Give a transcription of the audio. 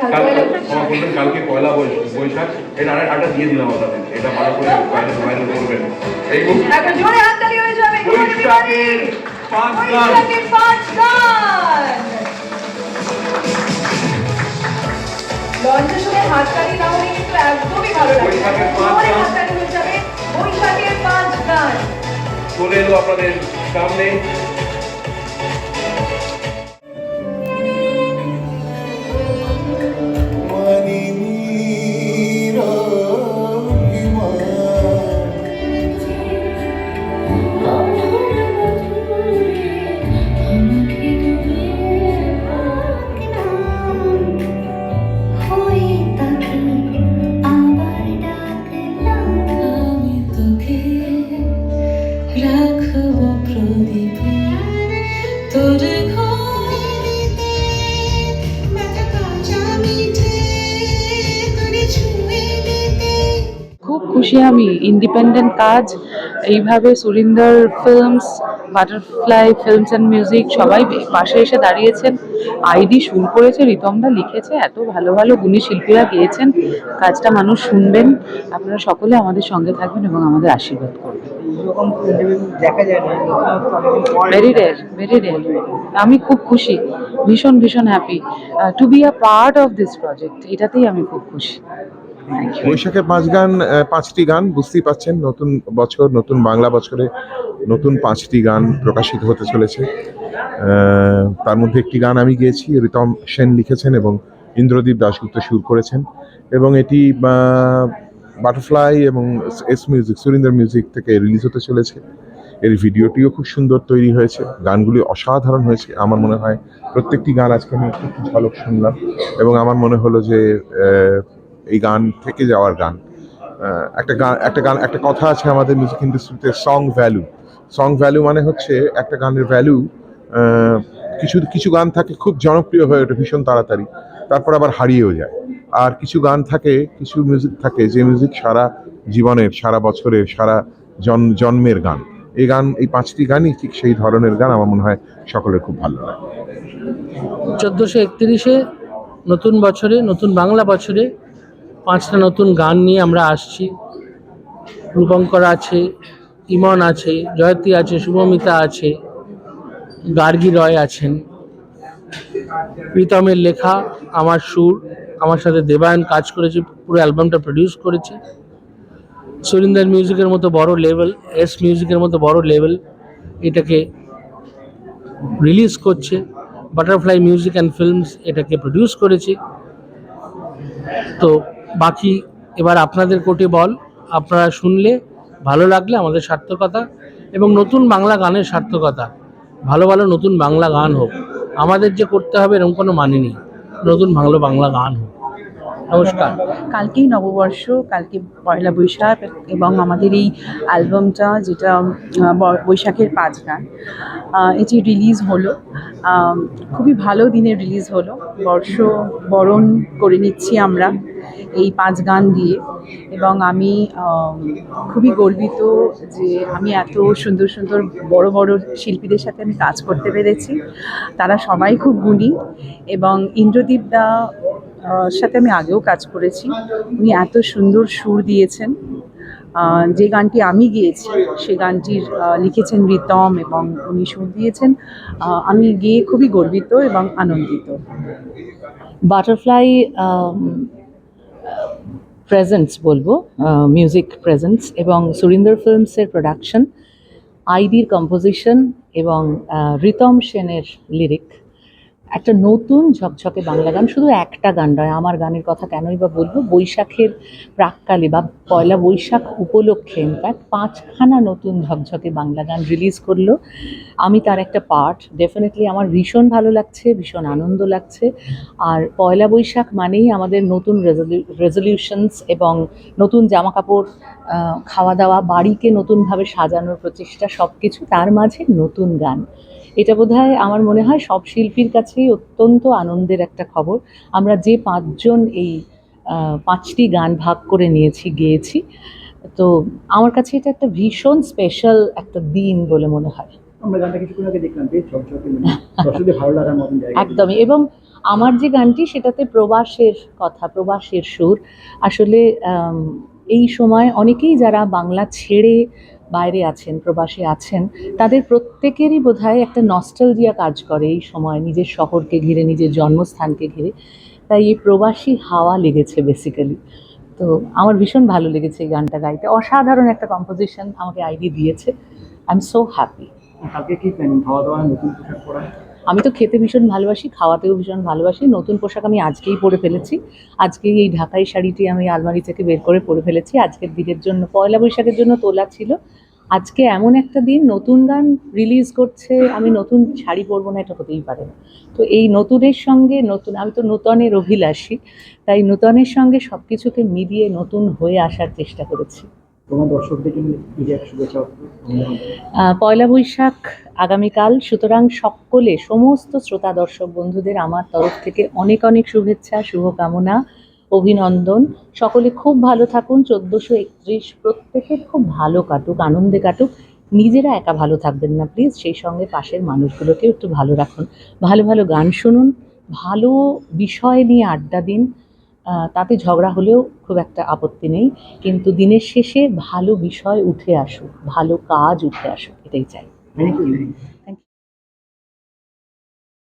কালকে কালকে পয়লা বৈশাখ। এটা আরেক আটা দিয়ে দিলাম আপনাদের এটা ভালো করে বাইরে বাইরে করবেন। এই একটা হয়ে পাঁচ গান। লঞ্চের সময় হাততালি না হলে কিন্তু একদমই ভালো লাগে হয়ে বৈশাখের পাঁচ গান। চলে এলো আপনাদের সামনে। খুশি আমি। ইন্ডিপেন্ডেন্ট কাজ এইভাবে Surinder films butterfly films and music সবাই পাশে এসে দাঁড়িয়েছেন। আইডি সুর করেছে রিতমদা লিখেছে এত ভালো ভালো গুণী শিল্পীরা গেয়েছেন। কাজটা মানুষ শুনবেন। আপনারা সকলে আমাদের সঙ্গে থাকবেন এবং আমাদের আশীর্বাদ করবেন। ভেরি রেয়ার ভেরি রেয়ার আমি খুব খুশি ভীষণ ভীষণ happy to be a part of this project এটাতেই আমি খুব খুশি। বৈশাখের পাঁচ গান পাঁচটি গান, বুঝতেই পাচ্ছেন, নতুন বছর, নতুন বাংলা বছরে নতুন পাঁচটি গান প্রকাশিত হতে চলেছে। তার মধ্যে একটি গান আমি গেয়েছি, রিতম সেন লিখেছেন এবং ইন্দ্রদীপ দাশগুপ্ত সুর করেছেন। এবং এটি বাটারফ্লাই এবং এস মিউজিক, সুরিন্দর মিউজিক থেকে রিলিজ হতে চলেছে। এর ভিডিওটিও খুব সুন্দর তৈরি হয়েছে। গানগুলি অসাধারণ হয়েছে। আমার মনে হয় প্রত্যেকটি গান আজকে আমি একটু ঝলক শুনলাম। এবং আমার মনে হলো যে এই গান থেকে যাওয়ার গান। একটা গান একটা গান, একটা কথা আছে আমাদের মিউজিক ইন্ডাস্ট্রিতে সং ভ্যালু সং ভ্যালু মানে হচ্ছে একটা গানের ভ্যালু কিছু কিছু গান থাকে খুব জনপ্রিয় হয়ে ওঠে ভীষণ তাড়াতাড়ি, তারপর আবার হারিয়েও যায়। আর কিছু গান থাকে, কিছু মিউজিক থাকে যে মিউজিক সারা জীবনের, সারা বছরের, সারা জন, জন্মের গান। এই গান, এই পাঁচটি গানই ঠিক সেই ধরনের গান আমার মনে হয় সকলের খুব ভালো লাগে। চোদ্দোশো একত্রিশে নতুন বছরে, নতুন বাংলা বছরে পাঁচটা নতুন গান নিয়ে আমরা আসছি। রূপঙ্কর আছে, ইমন আছে, জয়তী আছে, শুভমিতা আছে, গার্গী রয় আছেন। প্রীতমের লেখা, আমার সুর, আমার সাথে দেবায়ন কাজ করেছে, পুরো অ্যালবামটা প্রডিউস করেছে। সুরিন্দর মিউজিকের মতো বড় লেভেল এস মিউজিকের মতো বড় লেভেল এটাকে রিলিজ করছে। বাটারফ্লাই মিউজিক অ্যান্ড ফিল্মস এটাকে প্রডিউস করেছে। তো বাকি এবার আপনাদের কোটে বল, আপনারা শুনলে ভালো লাগলে আমাদের সার্থকতা এবং নতুন বাংলা গানের সার্থকতা। ভালো ভালো নতুন বাংলা গান হোক। আমাদের যে করতে হবে এরকম কোনো মানে নেই। নতুন ভালো বাংলা গান হোক। নমস্কার কালকেই নববর্ষ, কালকে পয়লা বৈশাখ এবং আমাদের এই অ্যালবামটা যেটা বৈশাখের পাঁচ গান এটি রিলিজ হলো। খুবই ভালো দিনে রিলিজ হলো। বর্ষ বরণ করে নিচ্ছি আমরা এই পাঁচ গান দিয়ে এবং আমি খুবই গর্বিত যে আমি এত সুন্দর সুন্দর বড় বড় শিল্পীদের সাথে আমি কাজ করতে পেরেছি। তারা সবাই খুব গুণী এবং ইন্দ্রদীপ দা সাথে আমি আগেও কাজ করেছি। উনি এত সুন্দর সুর দিয়েছেন। যে গানটি আমি গেয়েছি, সে গানটির লিখেছেন রিতম এবং উনি সুর দিয়েছেন। আমি গেয়ে খুবই গর্বিত এবং আনন্দিত। বাটারফ্লাই প্রেজেন্টস বলব মিউজিক প্রেজেন্টস এবং সুরিন্দর ফিল্মসের প্রোডাকশন আইডির কম্পোজিশন এবং রিতম সেনের লিরিক একটা নতুন ঝকঝকে বাংলা গান, শুধু একটা গান নয়, আমার গানের কথা কেনই বা বলব, বৈশাখের প্রাককালে বা পয়লা বৈশাখ উপলক্ষে ইনফ্যাক্ট পাঁচখানা নতুন ঝকঝকে বাংলা গান রিলিজ করল। আমি তার একটা পার্ট ডেফিনেটলি আমার ভীষণ ভালো লাগছে, ভীষণ আনন্দ লাগছে। আর পয়লা বৈশাখ মানেই আমাদের নতুন রেজলিউশনস এবং নতুন জামা কাপড় খাওয়া দাওয়া, বাড়িকে নতুনভাবে সাজানোর প্রচেষ্টা সব কিছু তার মাঝে নতুন গান। এটা বোধহয় আমার মনে হয় সব শিল্পীর কাছেই অত্যন্ত আনন্দের একটা খবর। আমরা যে পাঁচজন এই পাঁচটি গান ভাগ করে নিয়েছি গেয়েছি তো আমার কাছে এটা একটা ভীষণ স্পেশাল একটা দিন বলে মনে হয়। আমরা গানটা কিছুক্ষণ আগে দেখলাম বেশ ঝকঝকে মানে ভালো লাগার মতন জায়গা। একদমই এবং আমার যে গানটি সেটাতে প্রবাসের কথা প্রবাসের সুর। আসলে এই সময় অনেকেই যারা বাংলা ছেড়ে বাইরে আছেন, প্রবাসী আছেন, তাদের প্রত্যেকেরই বোধহয় একটা নস্টালজিয়া কাজ করে এই সময় নিজের শহরকে ঘিরে, নিজের জন্মস্থানকে ঘিরে। তাই এই প্রবাসী হাওয়া লেগেছে বেসিক্যালি তো আমার ভীষণ ভালো লেগেছে এই গানটা গাইতে। অসাধারণ একটা কম্পোজিশন আমাকে আইডি দিয়েছে। আই এম সো হ্যাপি কালকে কি প্ল্যানিং? খাওয়া দাওয়া, নতুন পোশাক পরা? আমি তো খেতে ভীষণ ভালোবাসি, খাওয়াতেও ভীষণ ভালোবাসি। নতুন পোশাক আমি আজকেই পরে ফেলেছি। আজকেই এই ঢাকাই শাড়িটি আমি আলমারি থেকে বের করে পরে ফেলেছি। আজকের দিনের জন্য, পয়লা বৈশাখের জন্য তোলা ছিল। আজকে এমন একটা দিন, নতুন গান রিলিজ করছে, আমি নতুন শাড়ি পরবো না, এটা হতেই পারে না। তো এই নতুনের সঙ্গে নতুন, আমি তো নূতনের অভিলাষী, তাই নূতনের সঙ্গে সব কিছুকে মিলিয়ে নতুন হয়ে আসার চেষ্টা করেছি। তোমার দর্শকদের জন্য পয়লা বৈশাখ আগামীকাল, সুতরাং সকলে, সমস্ত শ্রোতা, দর্শক, বন্ধুদের আমার তরফ থেকে অনেক অনেক শুভেচ্ছা, শুভকামনা, অভিনন্দন। সকলে খুব ভালো থাকুন, চোদ্দোশো একত্রিশ প্রত্যেকের খুব ভালো কাটুক, আনন্দে কাটুক। নিজেরা একা ভালো থাকবেন না প্লিজ সেই সঙ্গে পাশের মানুষগুলোকেও একটু ভালো রাখুন। ভালো ভালো গান শুনুন, ভালো বিষয় নিয়ে আড্ডা দিন তাতে ঝগড়া হলেও খুব একটা আপত্তি নেই। কিন্তু দিনের শেষে ভালো বিষয় উঠে আসুক, ভালো কাজ উঠে আসুক, এটাই চাই। ইউ